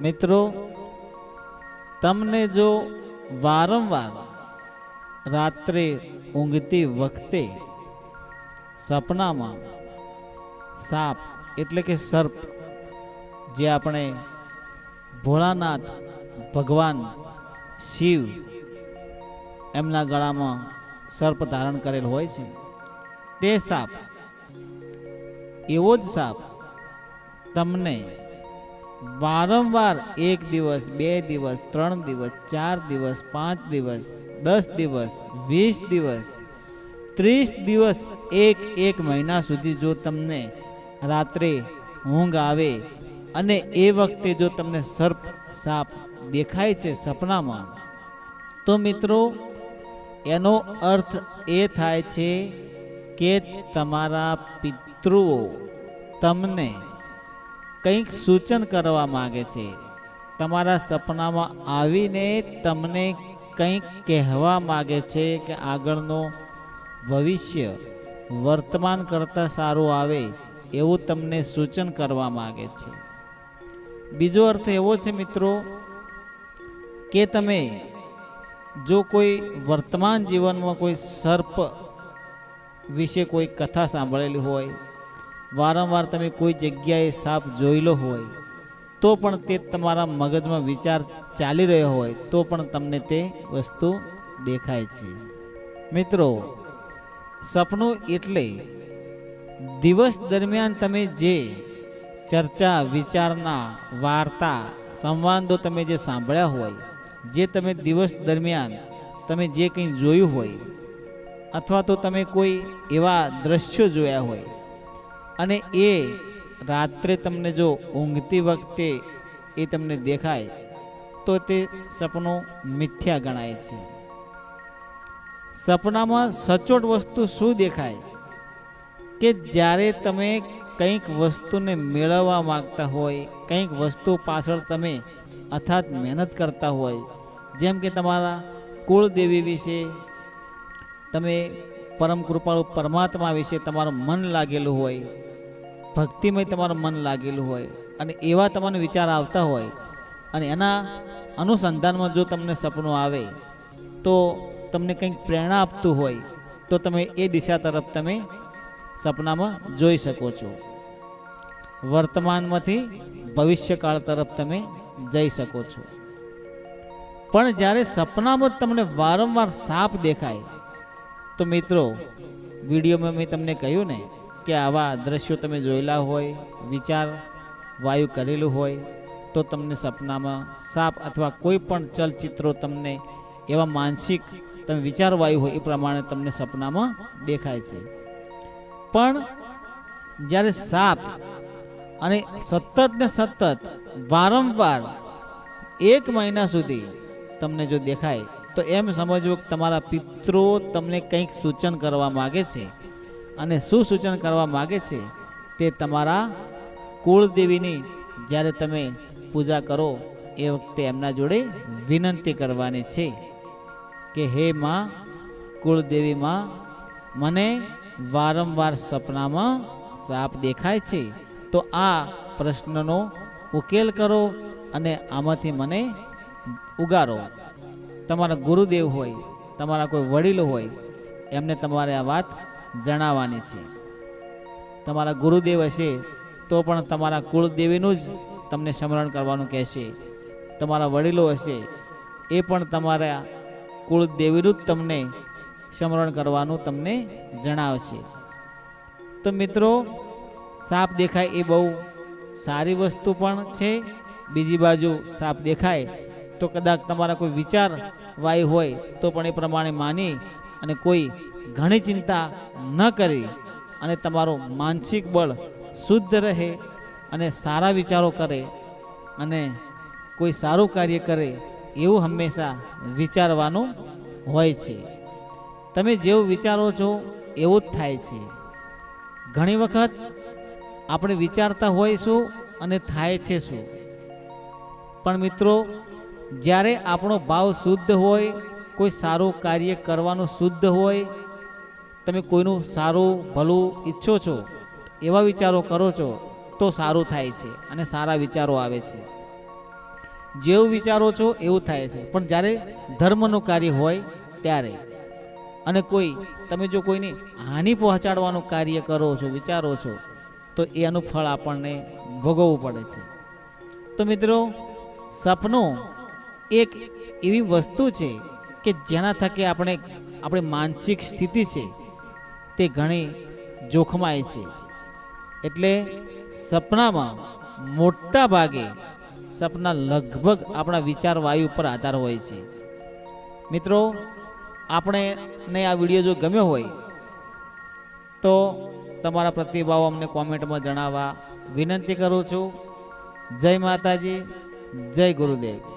મિત્રો, તમને જો વારંવાર રાત્રે ઊંઘતી વખતે સપનામાં સાપ, એટલે કે સર્પ, જે આપણે ભોળાનાથ ભગવાન શિવ એમના ગળામાં સર્પ ધારણ કરેલ હોય છે, તે સાપ, એવો જ સાપ તમને વારંવાર એક દિવસ, બે દિવસ, ત્રણ દિવસ, ચાર દિવસ, પાંચ દિવસ, દસ દિવસ, વીસ દિવસ, ત્રીસ દિવસ, એક એક મહિના સુધી જો તમને રાત્રે ઊંઘ આવે અને એ વખતે જો તમને સર્પ સાપ દેખાય છે સપનામાં, તો મિત્રો, એનો અર્થ એ થાય છે કે તમારા પિતૃઓ તમને કંઈક સૂચન કરવા માગે છે. તમારા સપનામાં આવીને તમને કંઈક કહેવા માગે છે કે આગળનો ભવિષ્ય વર્તમાન કરતાં સારું આવે એવું તમને સૂચન કરવા માગે છે. બીજો અર્થ એવો છે મિત્રો કે તમે જો કોઈ વર્તમાન જીવનમાં કોઈ સર્પ વિશે કોઈ કથા સાંભળેલી હોય વારંવાર તમે કોઈ જગ્યાએ સાપ જોયેલો હોય, તો પણ તે તમારા મગજમાં વિચાર ચાલી રહ્યો હોય, તો પણ તમને તે વસ્તુ દેખાય છે. મિત્રો, સપનું એટલે દિવસ દરમિયાન તમે જે ચર્ચા, વિચારના વાર્તા, સંવાદો તમે જે સાંભળ્યા હોય, જે તમે દિવસ દરમિયાન તમે જે કંઈ જોયું હોય, અથવા તો તમે કોઈ એવા દ્રશ્યો જોયા હોય અને એ રાત્રે તમને જો ઊંઘતી વખતે એ તમને દેખાય, તો તે સપનું મિથ્યા ગણાય છે. સપનામાં સચોટ વસ્તુ શું દેખાય? કે જ્યારે તમે કંઈક વસ્તુને મેળવવા માગતા હોય, કંઈક વસ્તુ પાછળ તમે અથાત મહેનત કરતા હોય, જેમ કે તમારા કુળદેવી વિશે, તમે પરમ કૃપાળુ પરમાત્મા વિશે તમારું મન લાગેલું હોય ભક્તિમય તમારું મન લાગેલું હોય અને એવા તમને વિચાર આવતા હોય અને એના અનુસંધાનમાં જો તમને સપનું આવે તો તમને કંઈક પ્રેરણા આપતું હોય તો તમે એ દિશા તરફ તમે સપનામાં જોઈ શકો છો. વર્તમાનમાંથી ભવિષ્યકાળ તરફ તમે જઈ શકો છો. પણ જ્યારે સપનામાં તમને વારંવાર સાપ દેખાય, તો મિત્રો, વિડીયોમાં મેં તમને કહ્યું ને કે આવા દ્રશ્યો તમે જોયેલા હોય, વિચાર, વાયુ કરેલું હોય, તો તમને સપનામાં સાપ અથવા કોઈ પણ ચલચિત્રો તમને, એવા માનસિક તમે વિચાર વાયુ હોય એ પ્રમાણે તમને સપનામાં દેખાય છે. પણ જ્યારે સાપ અને સતત ને સતત વારંવાર એક મહિના સુધી તમને જો દેખાય, તો એમ સમજવું કે તમારા પિત્રો તમને કંઈક સૂચન કરવા માગે છે. અને શું સૂચન કરવા માગે છે, તે તમારા કુળદેવીની જ્યારે તમે પૂજા કરો, એ વખતે એમના જોડે વિનંતી કરવાની છે કે હે માં, કુળદેવી માં, મને વારંવાર સપનામાં સાપ દેખાય છે, તો આ પ્રશ્નનો ઉકેલ કરો અને આમાંથી મને ઉગારો. તમારા ગુરુદેવ હોય, તમારા કોઈ વડીલો હોય, એમને તમારે આ વાત જણાવવાની છે. તમારા ગુરુદેવ હશે તો પણ તમારા કુળદેવીનું જ તમને સ્મરણ કરવાનું કહેશે. તમારા વડીલો હશે એ પણ તમારા કુળદેવીનું જ તમને સ્મરણ કરવાનું તમને જણાવશે. તો મિત્રો, સાપ દેખાય એ બહુ સારી વસ્તુ પણ છે. બીજી બાજુ સાપ દેખાય તો કદાચ તમારા કોઈ વિચાર વાય હોય તો પણ એ પ્રમાણે માની અને કોઈ ઘણી ચિંતા ન કરી અને તમારું માનસિક બળ શુદ્ધ રહે અને સારા વિચારો કરે અને કોઈ સારું કાર્ય કરે એવું હંમેશા વિચારવાનું હોય છે. તમે જેવું વિચારો છો એવું જ થાય છે. ઘણી વખત આપણે વિચારતા હોઈશું અને થાય છે શું? પણ મિત્રો, જ્યારે આપણો ભાવ શુદ્ધ હોય, કોઈ સારું કાર્ય કરવાનું શુદ્ધ હોય તમે કોઈનું સારું, ભલું ઈચ્છો છો, એવા વિચારો કરો છો, તો સારું થાય છે અને સારા વિચારો આવે છે. જેવું વિચારો છો, એવું થાય છે. પણ જ્યારે ધર્મનું કાર્ય હોય ત્યારે અને કોઈ, તમે જો કોઈને હાનિ પહોંચાડવાનું કાર્ય કરો છો, વિચારો છો, તો એનું ફળ આપણને ભોગવવું પડે છે. તો મિત્રો, સપનું એક એવી વસ્તુ છે કે જેના થકી આપણે, આપણી માનસિક સ્થિતિ છે તે ઘણી જોખમાય છે. એટલે સપનામાં મોટા ભાગે સપના લગભગ આપણા વિચાર વાયુ પર આધાર હોય છે. મિત્રો, આપણે ને આ વીડિયો જો ગમ્યો હોય, તો તમારા પ્રતિભાવો અમને કોમેન્ટમાં જણાવવા વિનંતી કરું છું. જય માતાજી, જય ગુરુદેવ.